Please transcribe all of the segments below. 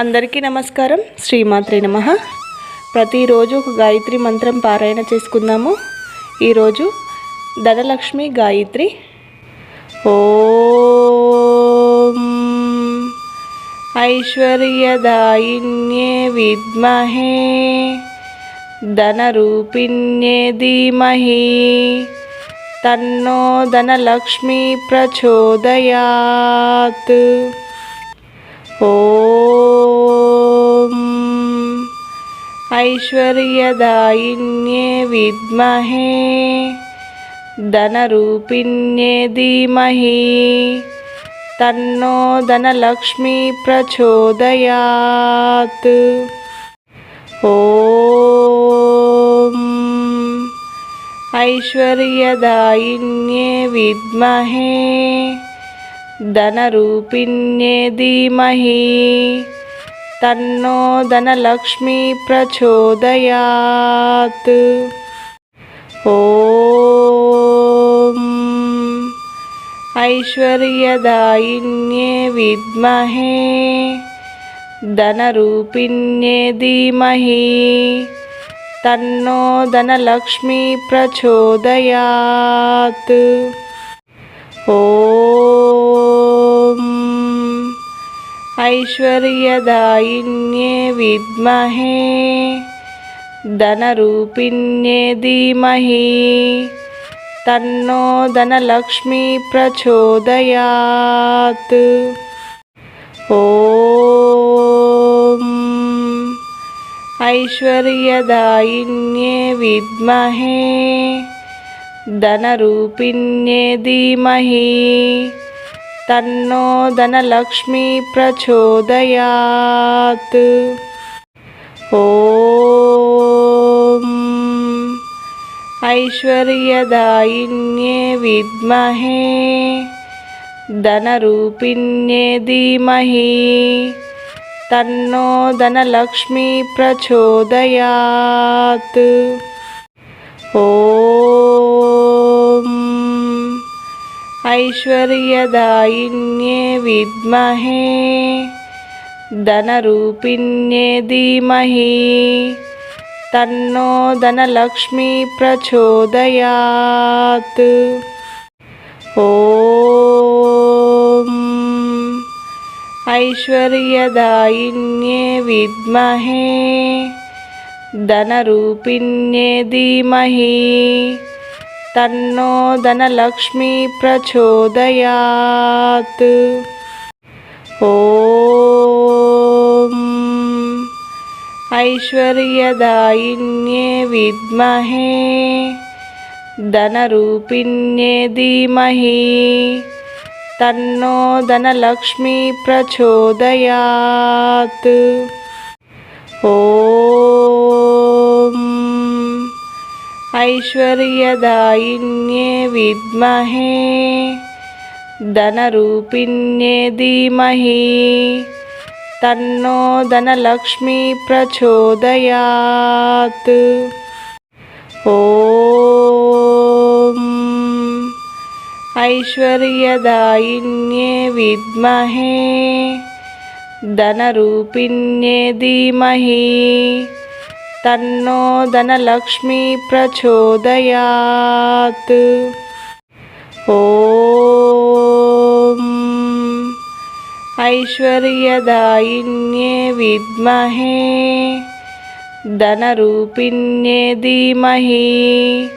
అందరికీ నమస్కారం. శ్రీమాత్రి నమ. ప్రతిరోజు ఒక గాయత్రి మంత్రం పారాయణ చేసుకుందాము. ఈరోజు ధనలక్ష్మి గాయత్రి. ఓం ఐశ్వర్యదాయిన్యే విద్మహే ధనరూపిణ్యే ధీమహి తన్నో ధనలక్ష్మి ప్రచోదయాత్. ॐ ऐश्वर्यदायिन्ये विद्महे धनरूपिण्ये धीमहि तन्नो धनलक्ष्मी प्रचोदयात् ॐ ऐश्वर्यदायिन्ये विद्महे ధనరూపిణ్యే ధీమహి తన్నో ధనలక్ష్మి ప్రచోదయాత్ ఓం ఐశ్వర్యదాయిన్యే విద్మహే ధనరూపిణ్యే ధీమహి తన్నో ధనలక్ష్మి ప్రచోదయాత్ ॐ ఐశ్వర్యదాయిన్యే విద్మహే ధనరూపిణ్యే ధీమహి తన్నో ధనలక్ష్మీ ప్రచోదయాత్ ఓం ఐశ్వర్యదాయిన్యే విద్మహే ధనరూపిణ్యే ధీమహి తన్నో ధనలక్ష్మి ప్రచోదయాత్. ఓం ఐశ్వర్యదాయిన్యే విద్మహే ధనరూపిణ్యే ధీమహి తన్నో ధనలక్ష్మి ప్రచోదయాత్. ॐ ఐశ్వర్యదాయిన్యే విద్మహే ధనరూపిణ్యే ధీమహి తన్నో ధనలక్ష్మి ప్రచోదయాత్ ఓం ఐశ్వర్యదాయిన్యే విద్మహే ధనరూపిణ్యే ధీమహి తన్నో ధనలక్ష్మి ప్రచోదయాత్ ఓం ఐశ్వర్యదాయిన్యే విద్మహే ధనరూపిణ్యే ధీమహి తన్నో ధనలక్ష్మీ ప్రచోదయాత్ ॐ ఐశ్వర్యదాయిన్యే విద్మహే ధనరూపిణ్యే ధీమహి తన్నో ధనలక్ష్మీ ప్రచోదయాత్ ఓం ఐశ్వర్యదాయిన్యే విద్మహే ధనరూపిణ్యే ధీమహి తన్నో ధనలక్ష్మి ప్రచోదయాత్. ఓం ఐశ్వర్యదాయిన్యే విద్మహే ధనరూపిణ్యే ధీమహి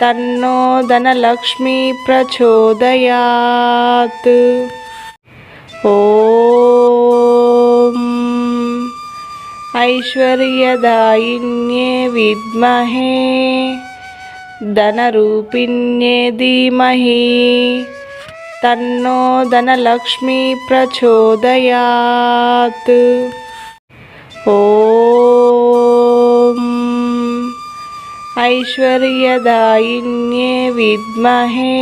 తన్నో ధనలక్ష్మి ప్రచోదయాత్. ॐ ऐश्वर्यदायिन्ये विद्महे धनरूपिण्ये धीमहि तन्नो धनलक्ष्मी प्रचोदयात् ॐ ऐश्वर्यदायिन्ये विद्महे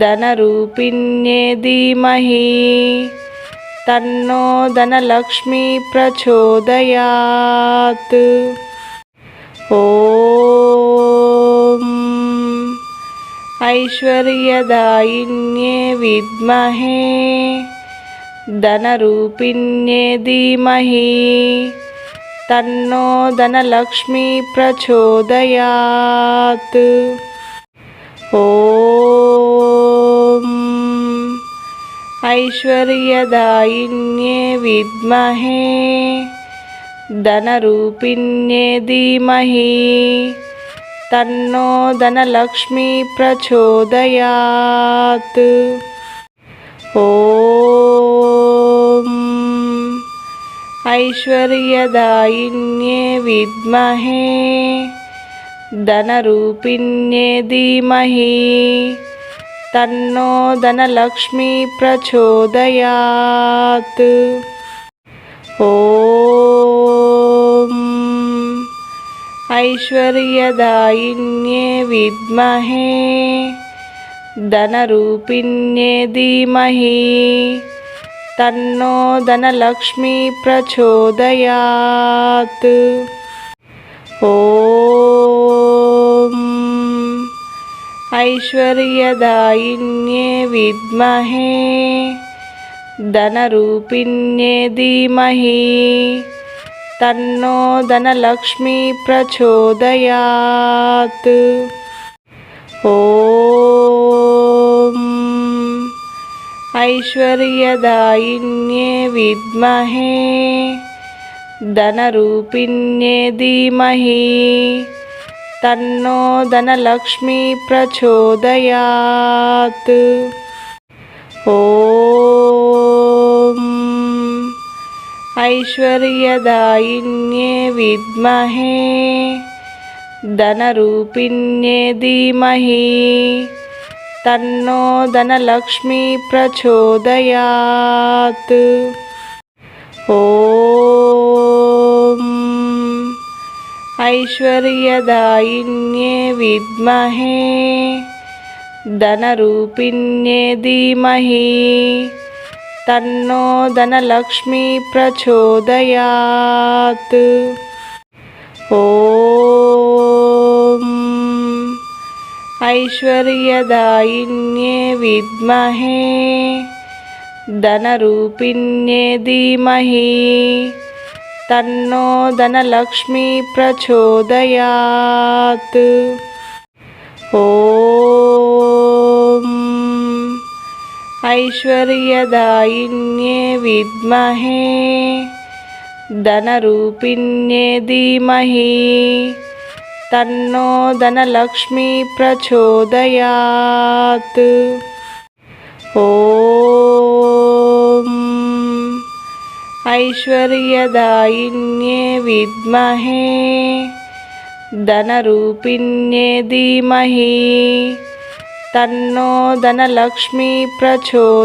धनरूपिण्ये धीमहि తన్నో ధనలక్ష్మీ ప్రచోదయాత్. ఓం ఐశ్వర్యదాయిన్యే విద్మహే ధనరూపిణ్యే ధీమహి తన్నో ధనలక్ష్మీ ప్రచోదయాత్. ఐశ్వర్యదాయిన్యే విద్మహే ధనరూపిణ్యే ధీమహి తన్నో ధనలక్ష్మీ ప్రచోదయాత్ ఓం ఐశ్వర్యదాయిన్యే విద్మహే ధనరూపిణ్యే ధీమహి తన్నో ధనలక్ష్మీ ప్రచోదయాత్ ఓం ఐశ్వర్యదాయిన్యే విద్మహే ధనరూపిణ్యే ధీమహి తన్నో ధనలక్ష్మీ ప్రచోదయాత్ ఓం ఐశ్వర్యదాయిన్యే విద్మహే ధనరూపిణ్యే ధీమహి తన్నో ధనలక్ష్మి ప్రచోదయాత్ ఓం ఐశ్వర్యదాయిన్యే విద్మహే ధనరూపిణ్యే ధీమహి తన్నో ధనలక్ష్మీ ప్రచోదయాత్ ఓం ఐశ్వర్యదాయిన్యే విద్మహే ధనరూపిణ్యే ధీమహి తన్నో ధనలక్ష్మీ ప్రచోదయాత్ ఓం ఐశ్వర్యదాయిన్యే విద్మహే ధనరూపిణ్యే ధీమహి తన్నో ధనలక్ష్మి ప్రచోదయాత్ ఓం ఐశ్వర్యదాయిన్యే విద్మహే ధనరూపిణ్యే ధీమహి తన్నో ధనలక్ష్మీ ప్రచోదయాత్. ఓం ఐశ్వర్యదాయిన్యే విద్మహే ధనరూపిణ్యే ధీమహి తన్నో ధనలక్ష్మీ ప్రచోదయాత్. ఓం ऐश्वर्यदायिन्ये विद्महे धनरूपिण्ये धीमहि तन्नो धनलक्ष्मी प्रचोदयात्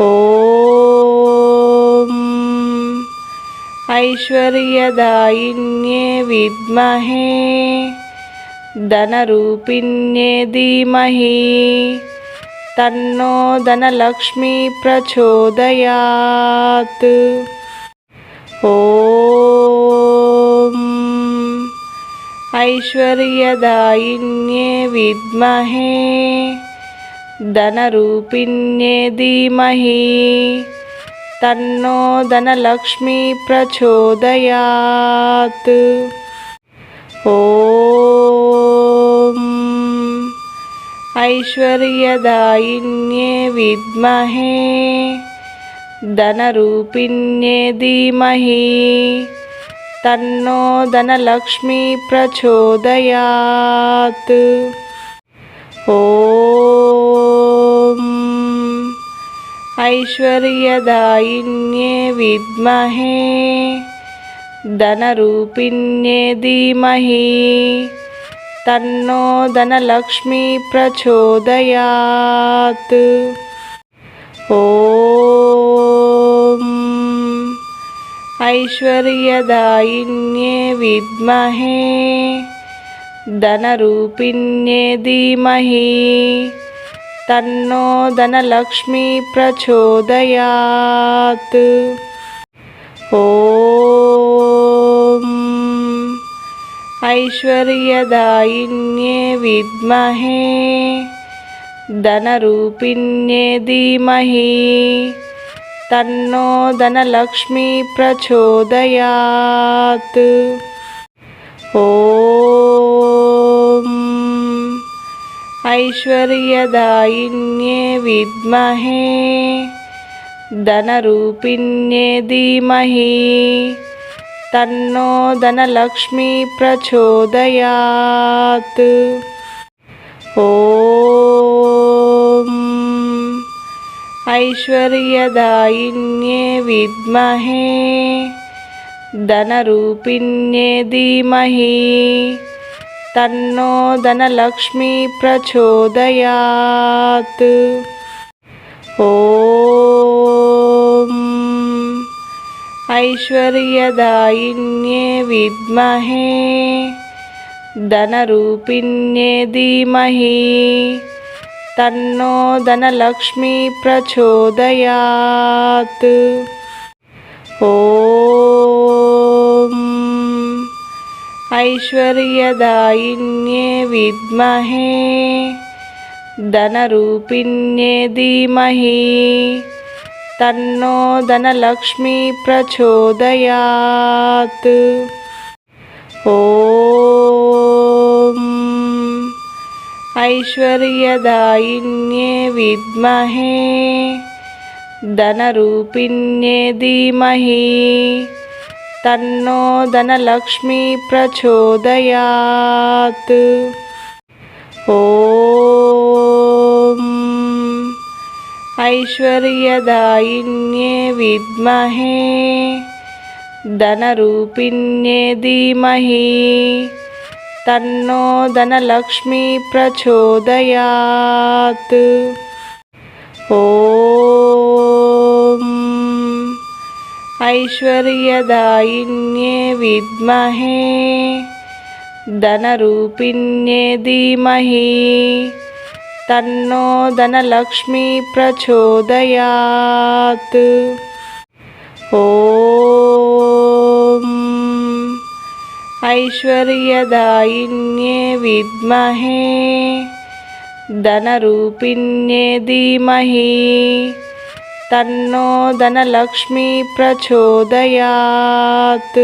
ॐ ऐश्वर्यदायिन्ये विद्महे धनरूपिण्ये धीमहि తన్నో ధనలక్ష్మీ ప్రచోదయాత్. ఓం ఐశ్వర్యదాయిన్యే విద్మహే ధనరూపిణ్యే ధీమహి తన్నో ధనలక్ష్మీ ప్రచోదయాత్. ఓం ఐశ్వర్యదాయిన్యే విద్మహే ధనరూపిణ్యే ధీమహి తన్నో ధనలక్ష్మీ ప్రచోదయాత్ ఓం ఐశ్వర్యదాయిన్యే విద్మహే ధనరూపిణ్యే ధీమహి తన్నో ధనలక్ష్మీ ప్రచోదయాత్. ఓం ఐశ్వర్యదాయిన్యే విద్మహే ధనరూపిణ్యే ధీమహి తన్నో ధనలక్ష్మీ ప్రచోదయాత్. ఓం ఐశ్వర్యదాయిన్యే విద్మహే ధనరూపిణ్యే ధీమహి తన్నో ధనలక్ష్మి ప్రచోదయాత్ ఓం ఐశ్వర్యదాయిన్యే విద్మహే ధనరూపిణ్యే ధీమహి తన్నో ధనలక్ష్మీ ప్రచోదయాత్ ఓం ఐశ్వర్యదాయిన్యే విద్మహే ధనరూపిణ్యే ధీమహి తన్నో ధనలక్ష్మీ ప్రచోదయాత్ ఓం ఐశ్వర్యదాయిన్యే విద్మహే ధనరూపిణ్యే ధీమహి తన్నో ధనలక్ష్మి ప్రచోదయాత్ ఓం ఐశ్వర్యదాయిన్యే విద్మహే ధనరూపిణ్యే ధీమహి తన్నో ధనలక్ష్మీ ప్రచోదయాత్. ఓం ఐశ్వర్యదాయిన్యే విద్మహే ధనరూపిణ్యే ధీమహి తన్నో ధనలక్ష్మీ ప్రచోదయాత్. ఓం ఐశ్వర్యదాయిన్యే విద్మహే ధనరూపిణ్యే ధీమహి తన్నో ధనలక్ష్మీ ప్రచోదయాత్ ఓం ఐశ్వర్యదాయిన్యే విద్మహే ధనరూపిణ్యే ధీమహి తన్నో ధనలక్ష్మీ ప్రచోదయాత్. ఓం ఐశ్వర్యదాయిన్యే విద్మహే ధనరూపిణ్యే ధీమహి తన్నో ధనలక్ష్మీ ప్రచోదయాత్.